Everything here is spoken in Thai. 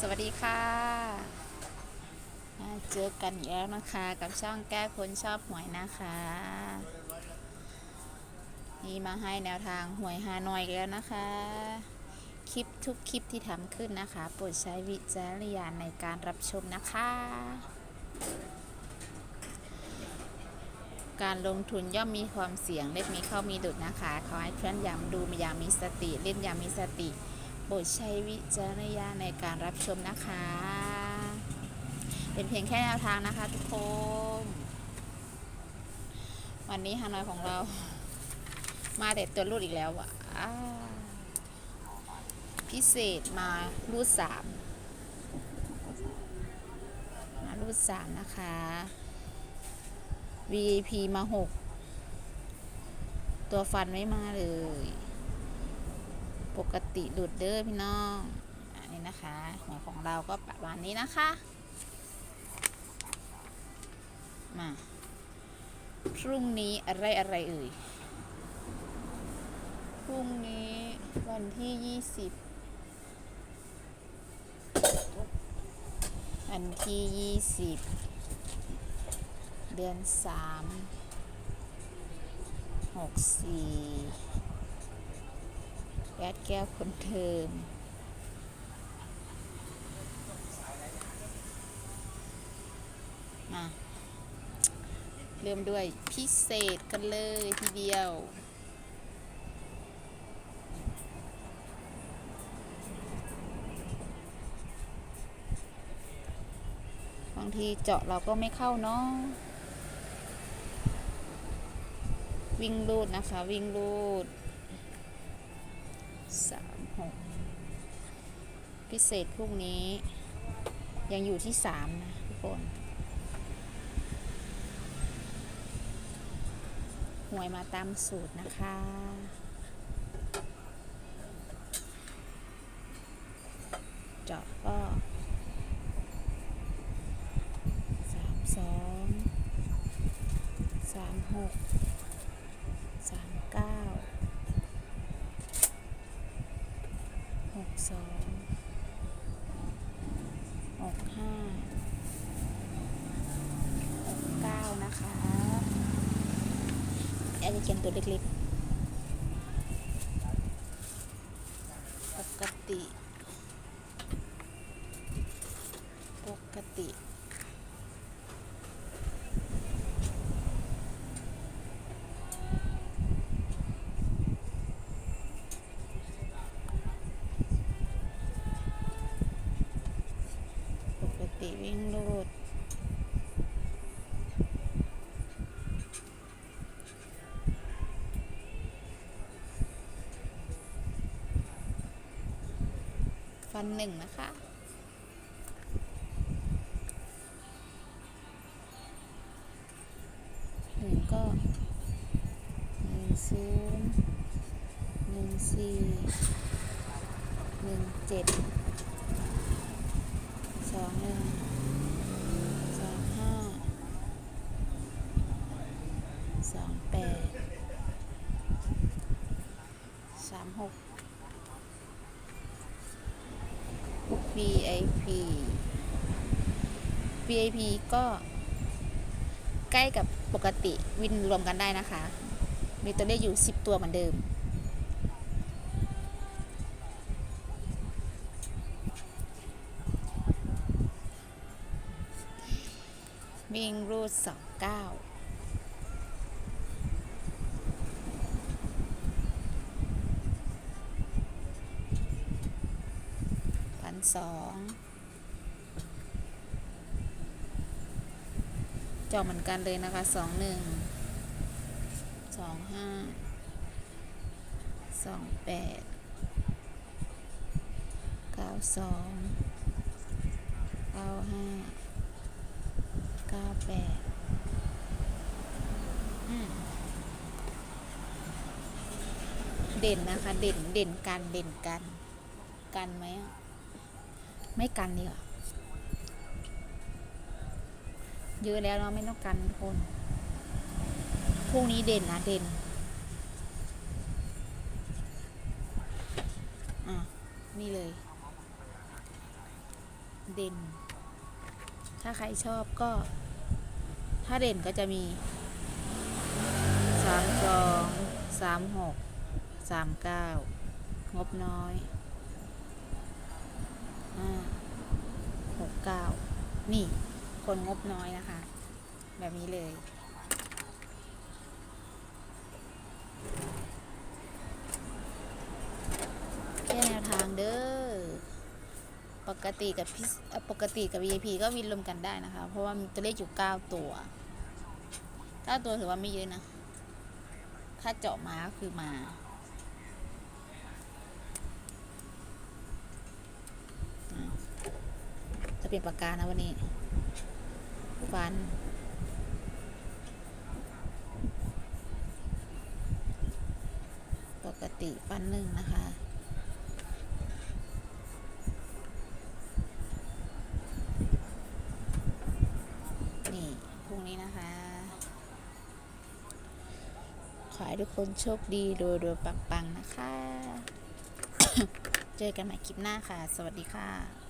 สวัสดีค่ะ เจอกันอีกแล้วนะคะ กับช่องแก้คนชอบหวยนะคะ นี่มาให้แนวทางหวยฮานอยอีกแล้วนะคะ คลิปทุกคลิปที่ทำขึ้นนะคะ โปรดใช้วิจารณญาณในการรับชมนะคะ การลงทุนย่อมมีความเสี่ยงเล็กมีเข้ามีดุดนะคะ ขอให้เพื่อนย้ำดูอย่างมีสติ เล่นอย่างมีสติ โปรดใช้วิจารณญาณในการรับชมนะคะ เป็นเพียงแค่แนวทางนะคะทุกคน วันนี้ฮานอยของเรา มาแต่ตัวรูดอีกแล้วอะพิเศษมารูดสามมารูดสามนะคะ VIP มาหกตัวฟันไม่มาเลย ปกติหลุดเด้อพี่น้องอันนี้นะคะหัวของเราก็ประมาณนี้นะคะมาพรุ่งนี้อะไรอะไรเอ่ยพรุ่งนี้วันที่ยี่สิบวันที่ยี่สิบเดือนสามหกสี่ แอดแก้วคนเทิมมาเริ่มด้วยพิเศษกันเลยทีเดียว บางทีเจาะเราก็ไม่เข้าเนาะวิ่งรูดนะคะ วิ่งรูด หกพิเศษพวกนี้ ยังอยู่ที่สามนะทุกคนหวยมาตามสูตรนะคะเจาะก็สามสองสามหก แอดจะเขีย ฟันหนึ่งนะคะ หนึ่งก็หนึ่งศูนย์หนึ่งสี่หนึ่งเจ็ดสองหนึ่งสองห้าสองแปดสามหก VIP VIP ก็ใกล้กับปกติวินรวมกันได้นะคะ มีตัวเลขอยู่ 10 ตัวเหมือนเดิม วิ่งรูดสองเก้าพัน สองจอเหมือนกันเลยนะคะสองหนึ่งสองห้าสองแปดเก้าสองเก้าห้าเก้าแปดเด่นนะคะ เด่นเด่นกันเด่นกัน กันไหมอะ ไม่กันดีกว่าเยอะแล้วเนาะไม่ต้องกันทุกคนพรุ่งนี้เด่นนะเด่นอะนี่เลย เด่น ถ้าใครชอบก็ ถ้าเด่นก็จะมีสามสองสามหกสามเก้างบน้อย อ่าหกเก้านี่ คนงบน้อยนะคะ แบบนี้เลย แค่แนวทางเด้อ ปกติกับพิปกติกับ VIP ก็วินรวมกันได้นะคะ เพราะว่ามีตัวเลขอยู่ 9 ตัว 9 ตัวถือว่าไม่เยอะนะ ถ้าเจาะมาก็คือมา อะจะ เปลี่ยนปากกานะวันนี้ ฟัน ปกติฟันหนึ่งนะคะนี่พรุ่งนี้นะคะขอให้ทุกคนโชคดีโดยโดยปัง ๆ นะคะ เจอกันใหม่คลิปหน้าค่ะ สวัสดีค่ะ